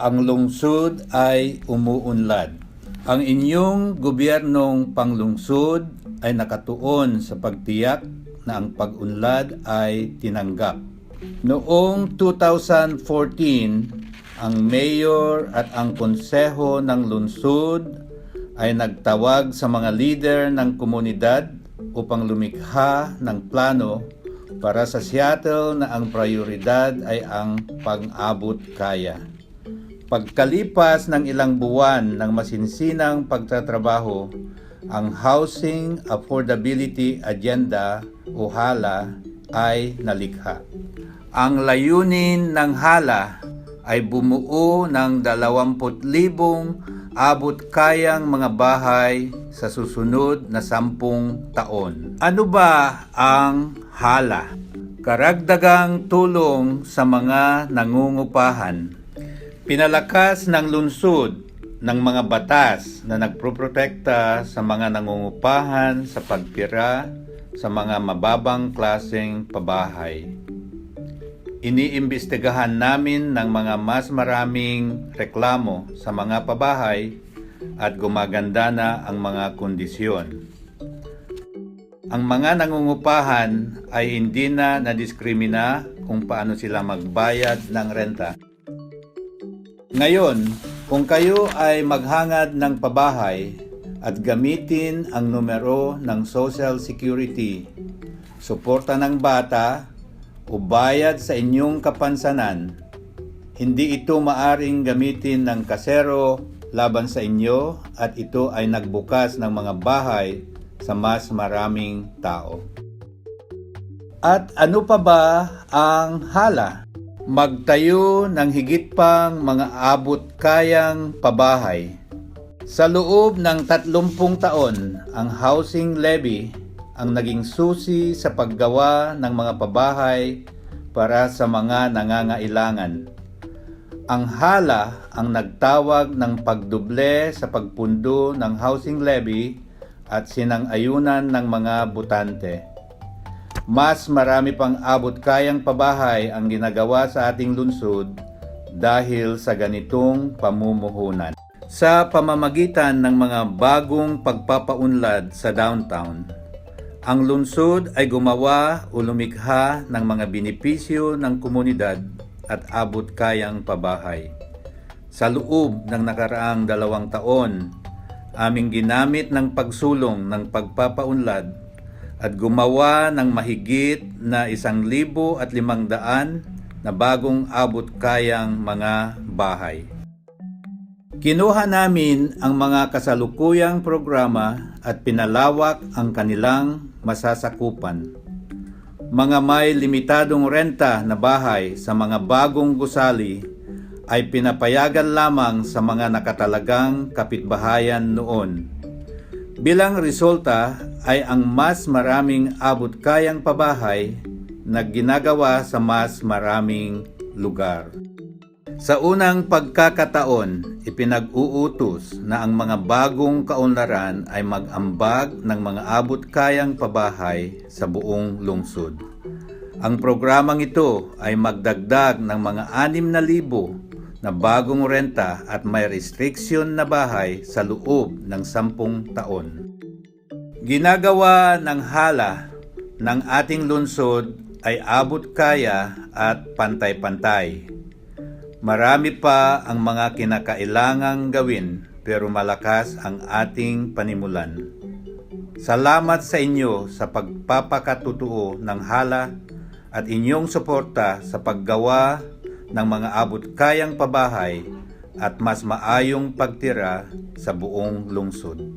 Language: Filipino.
ang lungsod ay umuunlad. Ang inyong gobyernong panglungsod ay nakatuon sa pagtiyak na ang pag-unlad ay tinanggap. Noong 2014, ang mayor at ang konseho ng lungsod ay nagtawag sa mga leader ng komunidad upang lumikha ng plano para sa Seattle na ang prioridad ay ang pang-abot kaya. Pagkalipas ng ilang buwan ng masinsinang pagtatrabaho, ang Housing Affordability Agenda o HALA ay nalikha. Ang layunin ng HALA ay bumuo ng 20,000 abot kayang mga bahay sa susunod na sampung taon. Ano ba ang HALA? Karagdagang tulong sa mga nangungupahan. Pinalakas ng lungsod ng mga batas na nagproprotekta sa mga nangungupahan sa pagtira sa mga mababang klaseng pabahay. Iniimbestigahan namin ng mga mas maraming reklamo sa mga pabahay at gumaganda na ang mga kondisyon. Ang mga nangungupahan ay hindi na nadiskrimina kung paano sila magbayad ng renta. Ngayon, kung kayo ay maghangad ng pabahay at gamitin ang numero ng Social Security, suporta ng bata o bayad sa inyong kapansanan, hindi ito maaring gamitin ng kasero laban sa inyo at ito ay nagbukas ng mga bahay sa mas maraming tao. At ano pa ba ang hala? Magtayo ng higit pang mga abot kayang pabahay. Sa loob ng 30 taon, ang housing levy ang naging susi sa paggawa ng mga pabahay para sa mga nangangailangan. Ang hala ang nagtawag ng pagduble sa pagpundo ng housing levy at sinang-ayunan ng mga butante. Mas marami pang abot kayang pabahay ang ginagawa sa ating lungsod dahil sa ganitong pamumuhunan. Sa pamamagitan ng mga bagong pagpapaunlad sa downtown, ang lungsod ay gumawa o lumikha ng mga benepisyo ng komunidad at abot kayang pabahay. Sa loob ng nakaraang dalawang taon, aming ginamit ng pagsulong ng pagpapaunlad at gumawa ng mahigit na isang libo at limang daan na bagong abot kayang mga bahay. Kinuha namin ang mga kasalukuyang programa at pinalawak ang kanilang masasakupan. Mga may limitadong renta na bahay sa mga bagong gusali ay pinapayagan lamang sa mga nakatalagang kapitbahayan noon. Bilang resulta ay ang mas maraming abot kayang pabahay na ginagawa sa mas maraming lugar. Sa unang pagkakataon, ipinag-uutos na ang mga bagong kaunlaran ay mag-ambag ng mga abot kayang pabahay sa buong lungsod. Ang programang ito ay magdagdag ng mga 6,000 na bagong renta at may restriction na bahay sa loob ng 10 taon. Ginagawa ng hala ng ating lungsod ay abot kaya at pantay-pantay. Marami pa ang mga kinakailangang gawin pero malakas ang ating panimulan. Salamat sa inyo sa pagpapakatutuo ng hala at inyong suporta sa paggawa ng mga abot kayang pabahay at mas maayong pagtira sa buong lungsod.